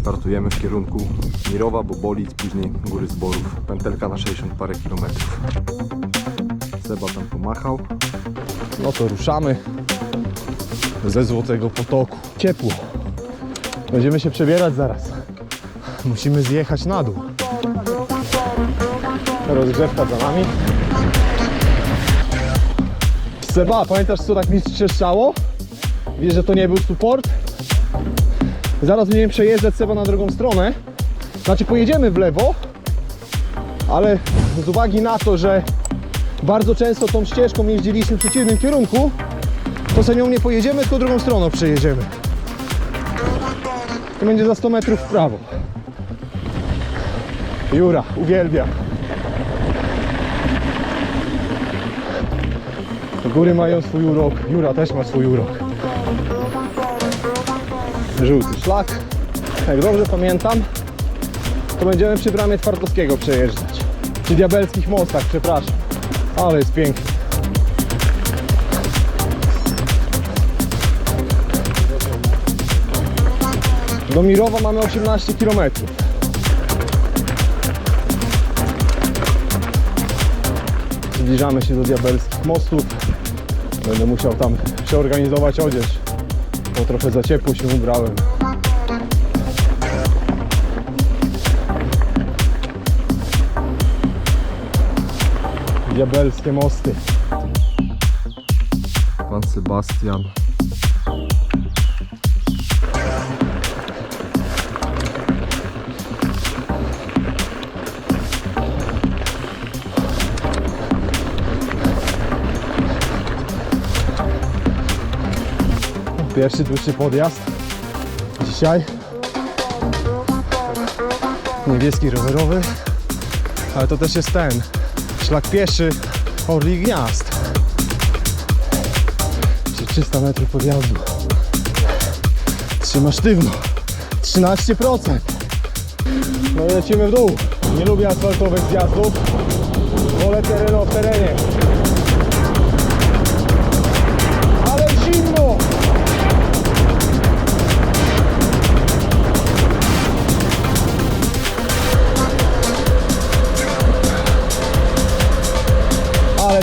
startujemy w kierunku Mirowa, Bobolic, później Góry Zborów. Pętelka na 60 parę kilometrów. Seba tam pomachał. No to ruszamy ze Złotego Potoku. Ciepło. Będziemy się przebierać zaraz. Musimy zjechać na dół. Rozgrzewka za nami. Seba, pamiętasz co tak mi strzeszczało? Wiesz, że to nie był support? Zaraz będziemy przejeżdżać Seba na drugą stronę. Znaczy pojedziemy w lewo, ale z uwagi na to, że bardzo często tą ścieżką jeździliśmy w przeciwnym kierunku, to sobie nią nie pojedziemy, tylko drugą stroną przejedziemy. To będzie za 100 metrów w prawo. Jura, uwielbia. Góry mają swój urok, Jura też ma swój urok. Żółty szlak. Jak dobrze pamiętam, to będziemy przy bramie Twardowskiego przejeżdżać. Przy diabelskich mostach, przepraszam. Ale jest pięknie. Do Mirowa mamy 18 km. Zbliżamy się do diabelskich mostów. Będę musiał tam przeorganizować odzież, bo trochę za ciepło się ubrałem. Diabelskie mosty. Pan Sebastian. Pierwszy dłuższy podjazd. Dzisiaj. Niebieski rowerowy. Ale to też jest ten. Szlak pieszy Orli Gniazd. Czyli 300 metrów podjazdu. Trzyma sztywno. 13%. No i lecimy w dół. Nie lubię asfaltowych zjazdów. Wolę tereno w terenie.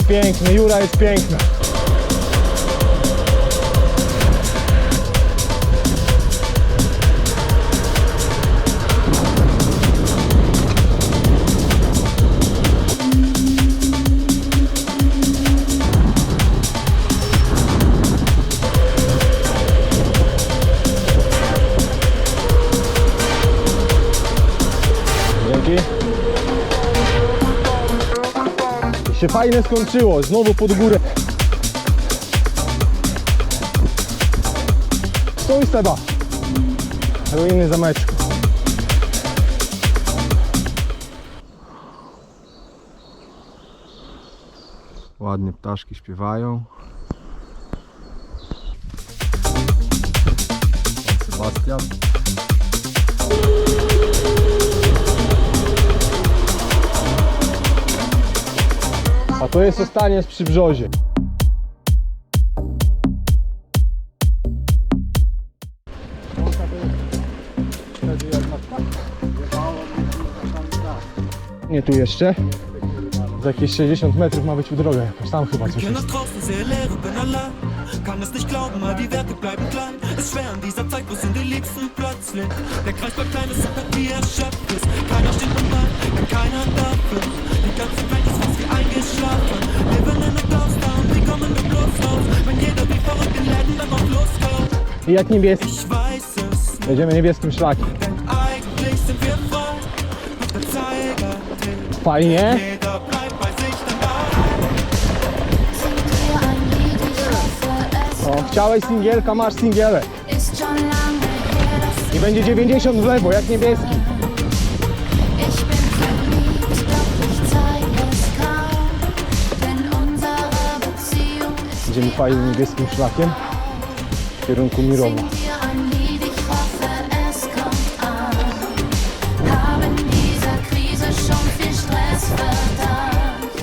Piękny, Jura jest piękna. Się fajnie skończyło, znowu pod górę. Stój Seba. Ruiny zameczku. Ładnie ptaszki śpiewają. Sebastian. To jest ostanie z przybrzozie. Nie tu jeszcze. Za jakieś 60 metrów ma być droga jakoś. Tam chyba coś jest. Kann es nicht glauben, all die Werte bleiben klein. Ist schwer in dieser Zeit, wo sind die Liebsten plötzlich? Der Kreis klein, ist erschöpft. Keiner steht denn keiner dafür. Die ganze Welt ist Living in a ghost town? Wenn jeder wie verrückt dann loskaut. I jak niebieski. Ich weiß es nicht, Jedziemy niebieskim szlakiem. denn eigentlich sind wir frei. Doch der Zeiger tickt, Fajnie. jeder bleibt bei sich O, chciałeś singielka, masz singielek. lange I będzie 90 w lewo, jak niebieski. Idziemy fajnym niebieskim szlakiem w kierunku Mirowa.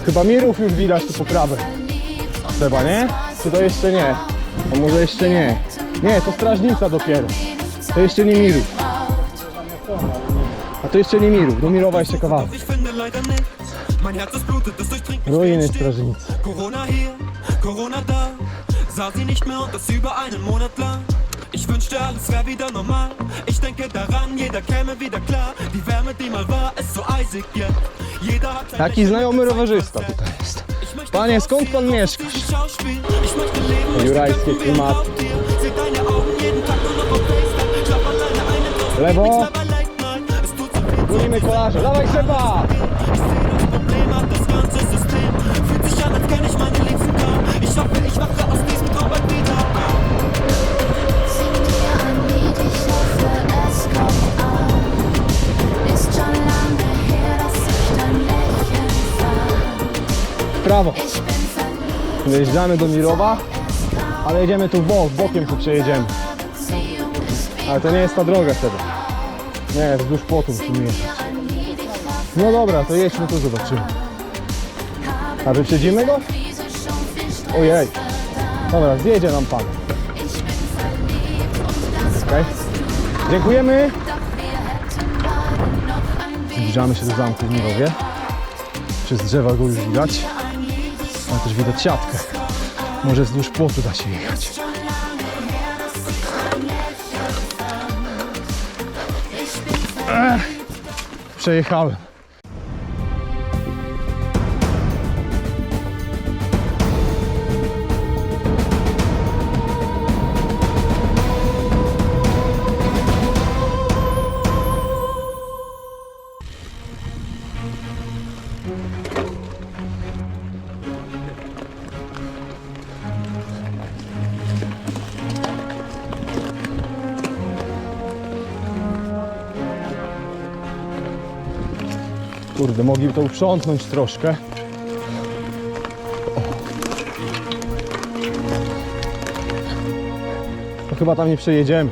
Chyba Mirów już widać tu po prawej. Chyba nie? Czy to jeszcze nie? A może jeszcze nie? Nie, to strażnica dopiero. To jeszcze nie Mirów. A to jeszcze nie Mirów. Do Mirowa jeszcze kawałek. Ruiny strażnicy. Corona Corona. Sah sie nicht mehr und das über einen Monat lang. Ich wünschte, alles wäre wieder normal. Ich denke daran, jeder käme wieder klar. Die Wärme, die mal war, ist so eisig jetzt. Jeder hat sein Taki Lächeln znajomy gezeigt, rowerzysta tutaj jest. Ich möchte Panie, skąd pan rausziehen, mieszkasz? aus diesem Schauspiel. Ich möchte leben, möchte Jurajskie kämpfen wie ein klimaty. Raubtier. Seh deine Augen jeden Tag nur noch auf FaceTime. Schlaf alleine einen Traum, Lewo. nichts mehr bei Late Night. Es tut so weh, Gonimy kolarze. Dawaj Seba! ich seh das Problem hat das ganze System. Fühlt sich an, als kenn ich meine. Ich hoffe, ich wache aus diesem Traum bald wieder. Sing dir ein Lied, ich hoffe, es kommt an. Ist schon lange her, dass ich dein Lächeln fand. Prawo. Ich bin verliebt, Dojeżdżamy do Mirowa, ale jedziemy tu w bok, bokiem tu przejedziemy. Ale to nie jest ta droga wtedy. Nie, wzdłuż płotu musimy jechać. No dobra, to jedźmy tu, zobaczymy. A wyprzedzimy go? Ojej. Dobra, zjedzie nam pan. Du Dziękujemy. Zbliżamy się do zamku w Mirowie. Przez drzewa go już widać, ale też widać siatkę. Może wzdłuż płotu da się jechać. schon lange Kurde, mogli to uprzątnąć troszkę. O. To chyba tam nie przejedziemy.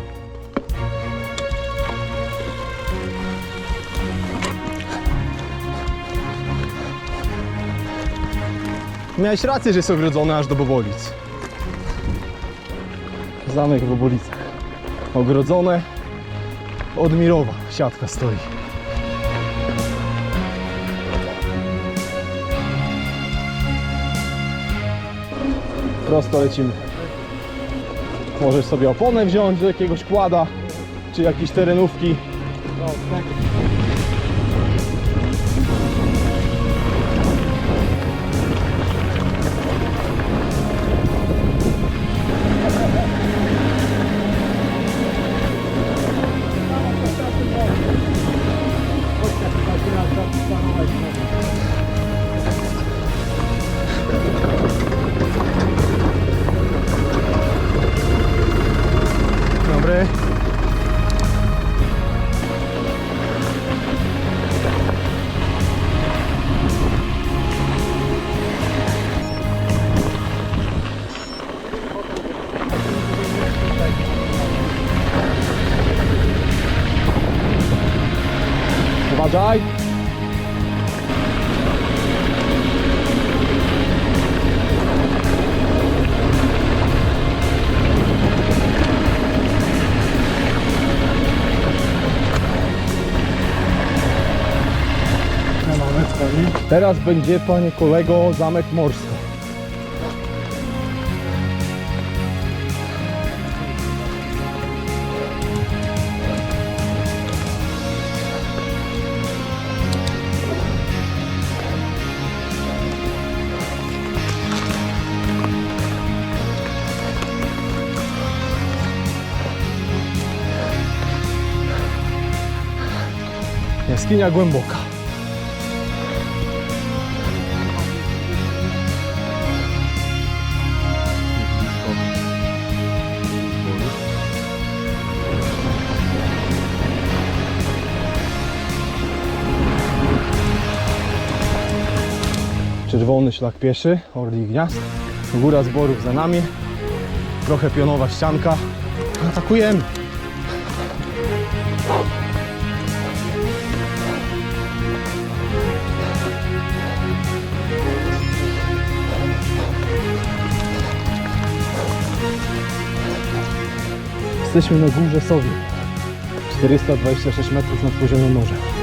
Miałeś rację, że jest ogrodzony aż do Bobolic. Zamek w Bobolicach. Ogrodzone od Mirowa. Siatka stoi. Prosto lecimy. Możesz sobie oponę wziąć do jakiegoś kłada, czy jakieś terenówki. Dobry. Teraz będzie, panie kolego, zamek Morsko. Jaskinia głęboka. Czerwony szlak pieszy, Orli Gniazd. Góra zborów za nami. Trochę pionowa ścianka. Atakujemy. Jesteśmy na górze sobie. 426 metrów nad poziomem morza.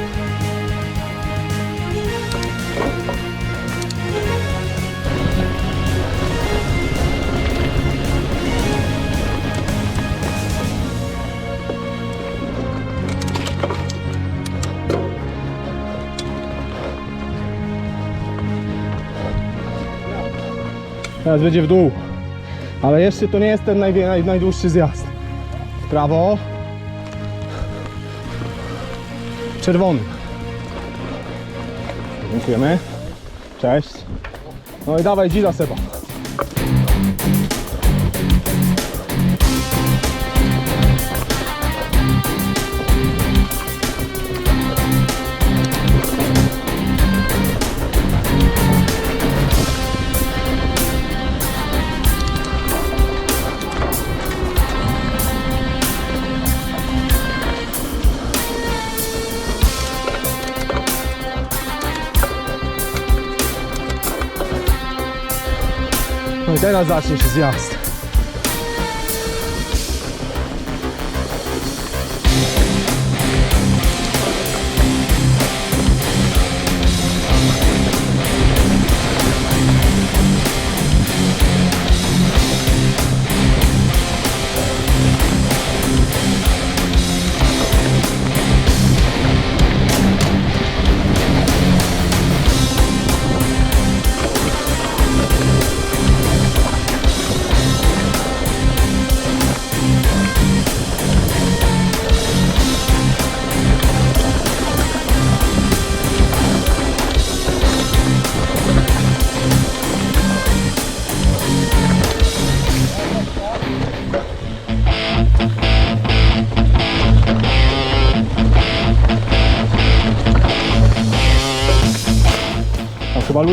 Teraz będzie w dół. Ale jeszcze to nie jest ten najwie- naj, najdłuższy zjazd. W prawo. Czerwony. Dziękujemy. Cześć. No i dawaj dzida Seba. Teraz zacznie się zjazd.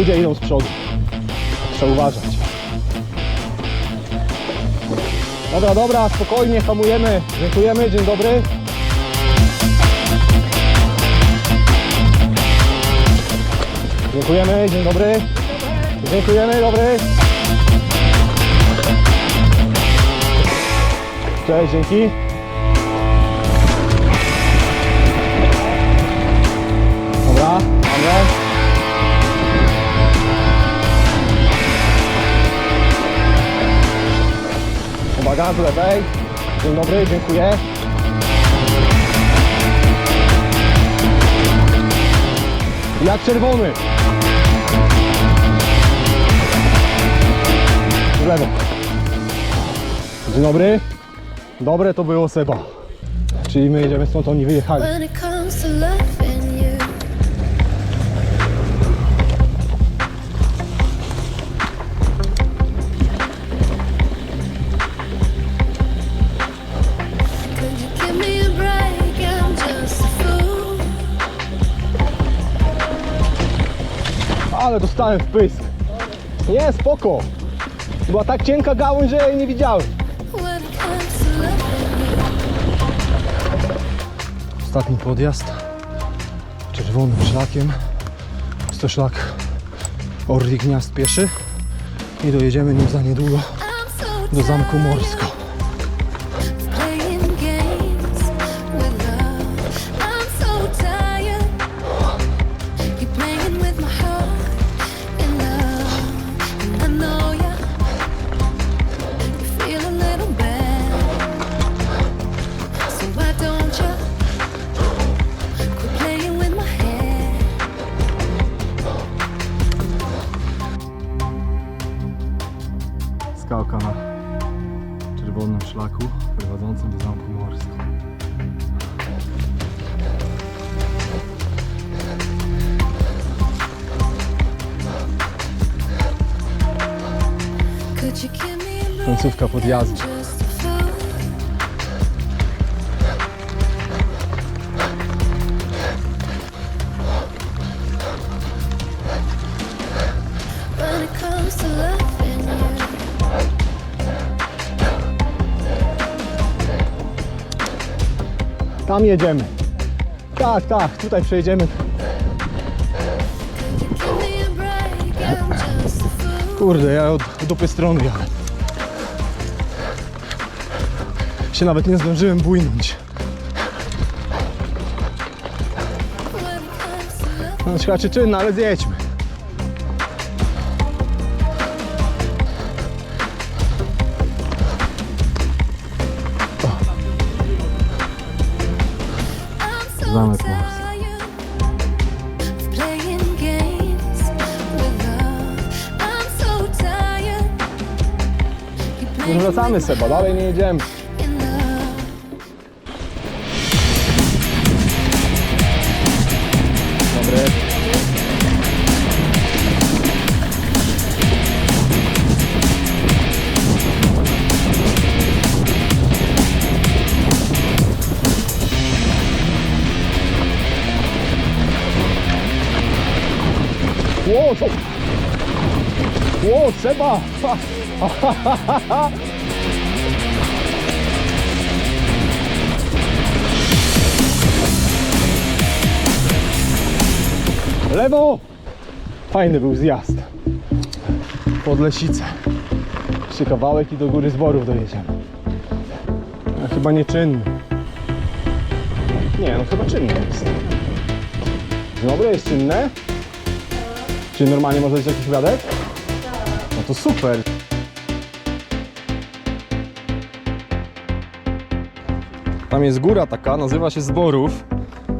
Ludzie idą z przodu. Trzeba uważać. Dobra, dobra, spokojnie, hamujemy. Dziękujemy, dzień dobry. Dziękujemy, dzień dobry. Dziękujemy, dobry. Cześć, dzięki. Dobra, mamy. Uwaga, z lewej. Dzień dobry, dziękuję. Jak czerwony. W lewo. Dzień dobry. Dobre to było Seba. Czyli my jedziemy stąd, oni wyjechali. Ale dostałem w pysk. Nie, spoko. Była tak cienka gałąź, że ja jej nie widziałem. Ostatni podjazd czerwonym szlakiem. Jest to szlak Orli Gniazd pieszy i dojedziemy nim za niedługo do Zamku tired Skałka na czerwonym szlaku prowadzącym do Zamku break? Końcówka podjazdu. tam jedziemy. Tak, tak, tutaj przejedziemy. Kurde, ja od dupy strony jadę. Się nawet nie zdążyłem bujnąć. No, czy czynna, ale zjedźmy. You play Już wracamy Seba, dalej nie jedziemy. Ło, co? Ło, trzeba! Ha. Lewo! Fajny był zjazd. Pod Lesicę. Jeszcze kawałek i do góry zborów dojedziemy. A chyba nieczynny. Nie, no chyba czynny jest. Dobre jest czynne? Czy normalnie może być jakiś wiadek? No to super. Tam jest góra taka, nazywa się Zborów.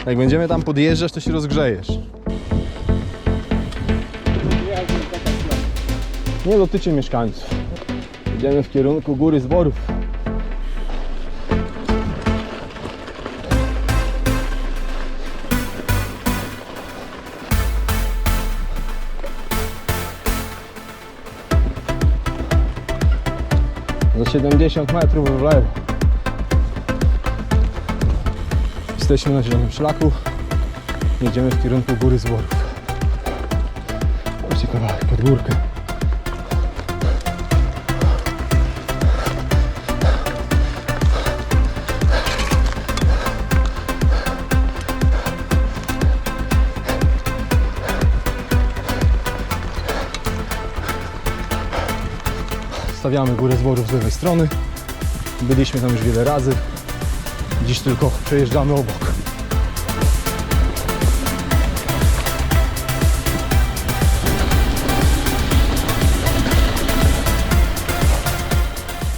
Jak będziemy tam podjeżdżać, to się rozgrzejesz. Nie dotyczy mieszkańców. Idziemy w kierunku góry zborów. 70 metrów w lewo. Jesteśmy na zielonym szlaku. Jedziemy w kierunku góry zborów. Jeszcze kawałek pod. Stawiamy górę zborów z lewej strony. Byliśmy tam już wiele razy. Dziś tylko przejeżdżamy obok.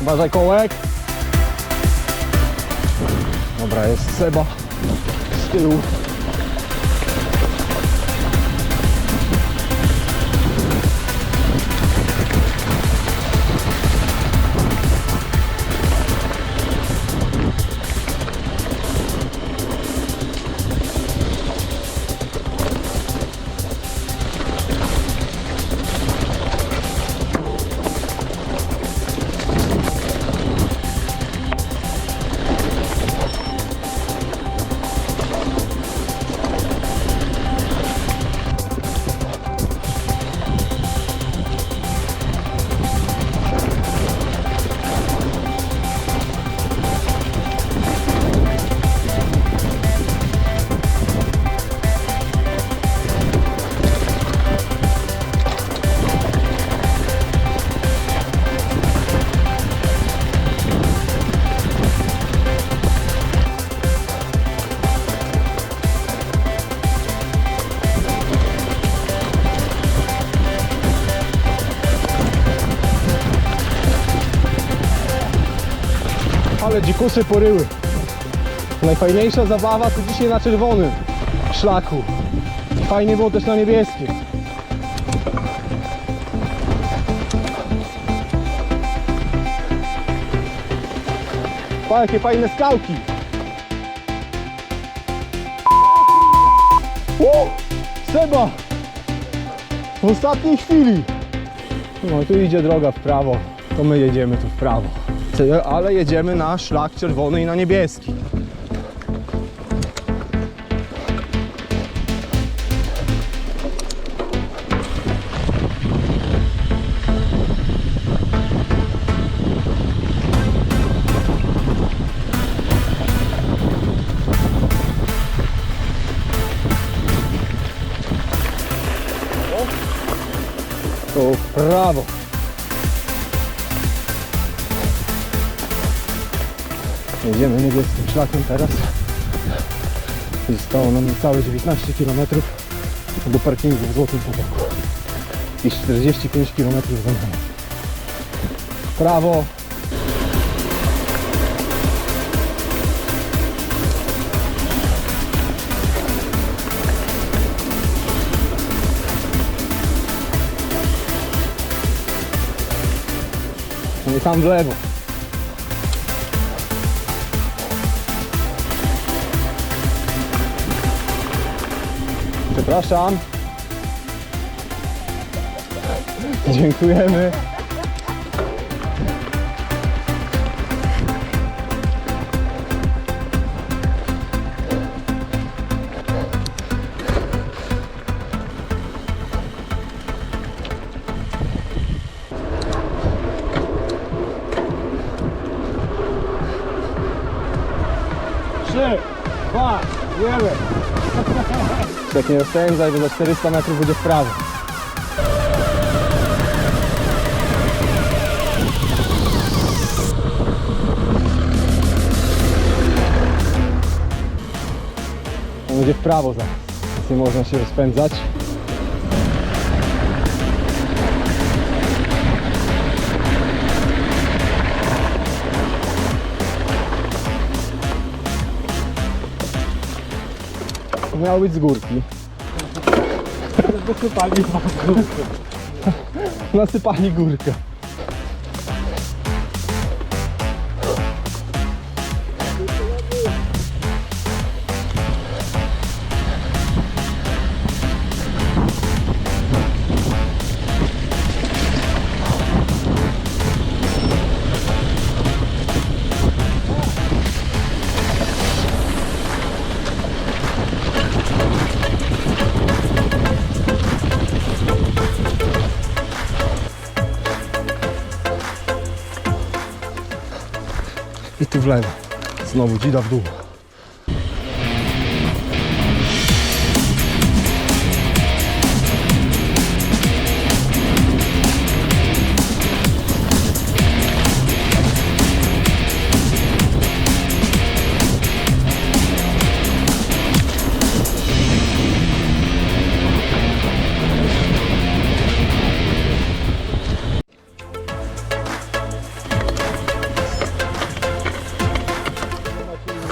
Uważaj kołek. Dobra, jest Seba z tyłu. Dzikusy poryły. Najfajniejsza zabawa to dzisiaj na czerwonym szlaku. Fajnie było też na niebieskim. Pa, jakie fajne skałki. O! Seba! W ostatniej chwili. No tu idzie droga w prawo, to my jedziemy tu w prawo. Ty- Ale jedziemy na szlak czerwony i na niebieski. W prawo. Szlakiem teraz. Zostało nam niecałe 19 km do parkingu w Złotym Potoku. I 45 km za nami. Prawo. I tam w lewo. Przepraszam. Dziękujemy. Trzy, Jak nie rozpędzaj, bo za 400 metrów będzie w prawo. To będzie w prawo zaraz. Nie można się rozpędzać. Miało być z górki. Nasypali górkę. Nasypali górkę. W lewo. Znowu dzida w dół.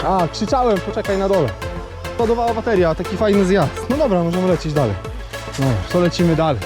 A, krzyczałem, poczekaj na dole. Ładowała bateria, taki fajny zjazd. No dobra, możemy lecieć dalej. No, to lecimy dalej.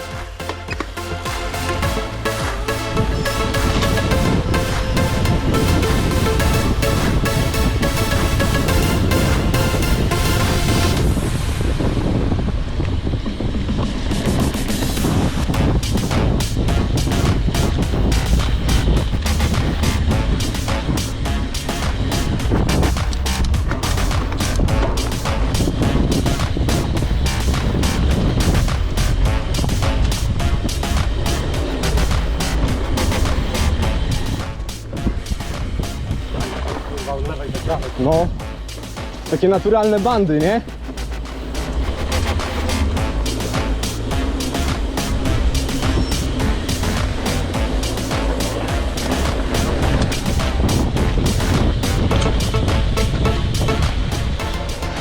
No, takie naturalne bandy, nie?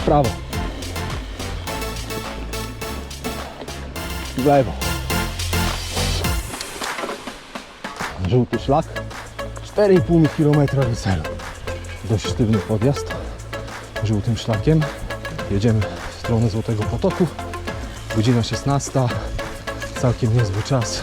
Prawo. W lewo. Żółty szlak. 4,5 km do celu dość sztywny podjazd żółtym szlakiem. Jedziemy w stronę Złotego Potoku. Godzina 16. Całkiem niezły czas.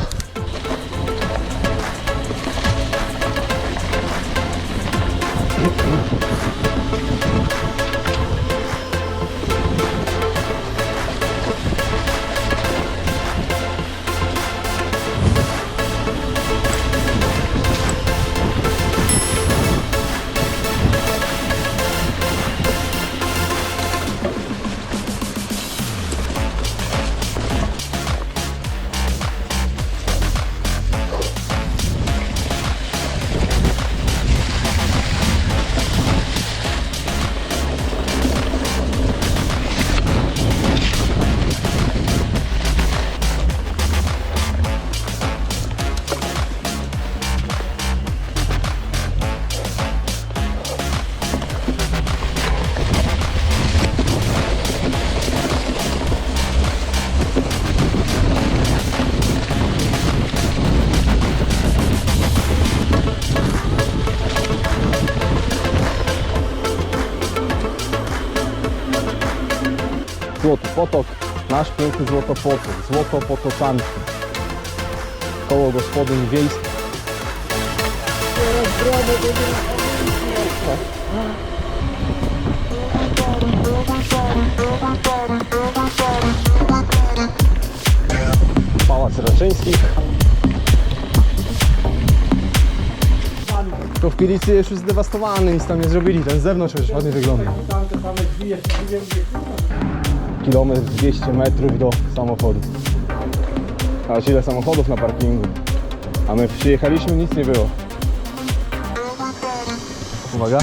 Złoty Potok, nasz piękny Złotopotok, Złotopotocanki. Koło gospodyń wiejskich. Pałac Raczyńskich. To w Pilicy jest już zdewastowany, nic tam nie zrobili, ten z zewnątrz już ładnie wygląda. Kilometr 200 metrów do samochodu. A ile samochodów na parkingu. A my przyjechaliśmy, nic nie było. Uwaga.